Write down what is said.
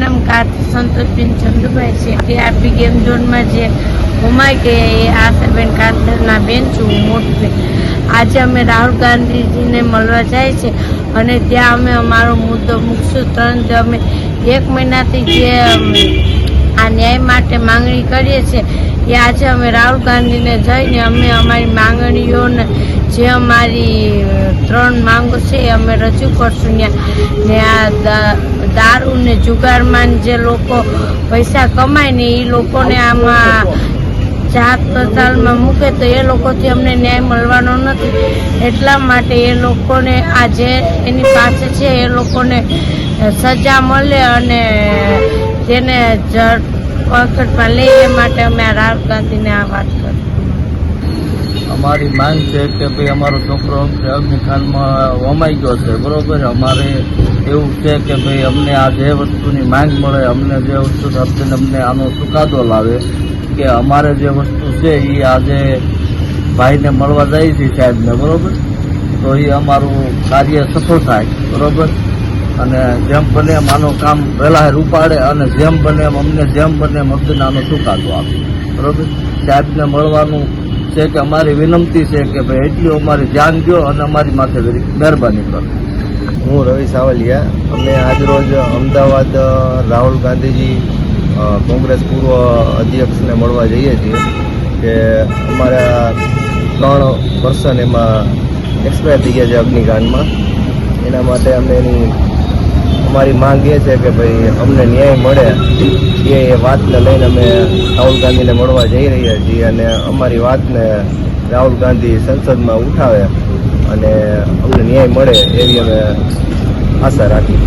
નામ કાર્તિક સંતોષબેન ચંદુભાઈ છે. તે આપી ગેમ ઝોનમાં જે હુમાય ગયા એ આશાબેન કાતરના બેન છું, હું મોટી આજે અમે રાહુલ ગાંધીજીને મળવા જાય છે અને ત્યાં અમે અમારો મુદ્દો મૂકશું. ત્રણ અમે એક મહિનાથી જે આ ન્યાય માટે માંગણી કરીએ છીએ, એ આજે અમે રાહુલ ગાંધીને જઈને અમે અમારી માંગણીઓને જે અમારી ત્રણ માંગો છે એ અમે રજૂ કરશું ને આ દારૂ ને જુગારમાં જે લોકો પૈસા કમાય ને એ લોકોને આમાં જાત પતાલમાં મૂકે તો એ લોકોથી અમને ન્યાય મળવાનો નથી. એટલા માટે એ લોકોને આ જે એની પાસે છે એ લોકોને સજા મળે અને તેને જડ પકડમાં એ માટે અમે રાહુલ ગાંધીને આ વાત કરી અમારી માંગ છે કે ભાઈ અમારો છોકરો અગ્નિકાંડમાં વમાઈ ગયો છે, બરોબર? અમારે એવું છે કે ભાઈ અમને આ જે વસ્તુની માંગ મળે, અમને જે વસ્તુ આપીને અમને આનો ચુકાદો લાવે, કે અમારે જે વસ્તુ છે એ આજે ભાઈને મળવા જાય છે સાહેબને, બરોબર? તો એ અમારું કાર્ય સફળ થાય, બરોબર? અને જેમ બને એમ આનું કામ વહેલા રૂપાડે અને જેમ બને એમ અમને, જેમ બને એમ અમને આનો ચુકાદો આપે, બરોબર? સાહેબને મળવાનું છે કે અમારી વિનંતી છે કે ભાઈ એટલી અમારી ધ્યાન દો અને અમારી માથે મહેરબાની કરો. હું રવિ સાવલિયા. અમે આજરોજ અમદાવાદ રાહુલ ગાંધીજી કોંગ્રેસ પૂર્વ અધ્યક્ષને મળવા જઈએ છીએ કે અમારા ત્રણ પર્સન એમાં એક્સપાયર થઈ ગયા છે અગ્નિકાંડમાં. એના માટે અમે એની અમારી માંગ એ છે કે ભાઈ અમને ન્યાય મળે. એ એ વાતને લઈને અમે રાહુલ ગાંધીને મળવા જઈ રહ્યા છીએ અને અમારી વાતને રાહુલ ગાંધી સંસદમાં ઉઠાવે અને અમને ન્યાય મળે એવી અમે આશા રાખી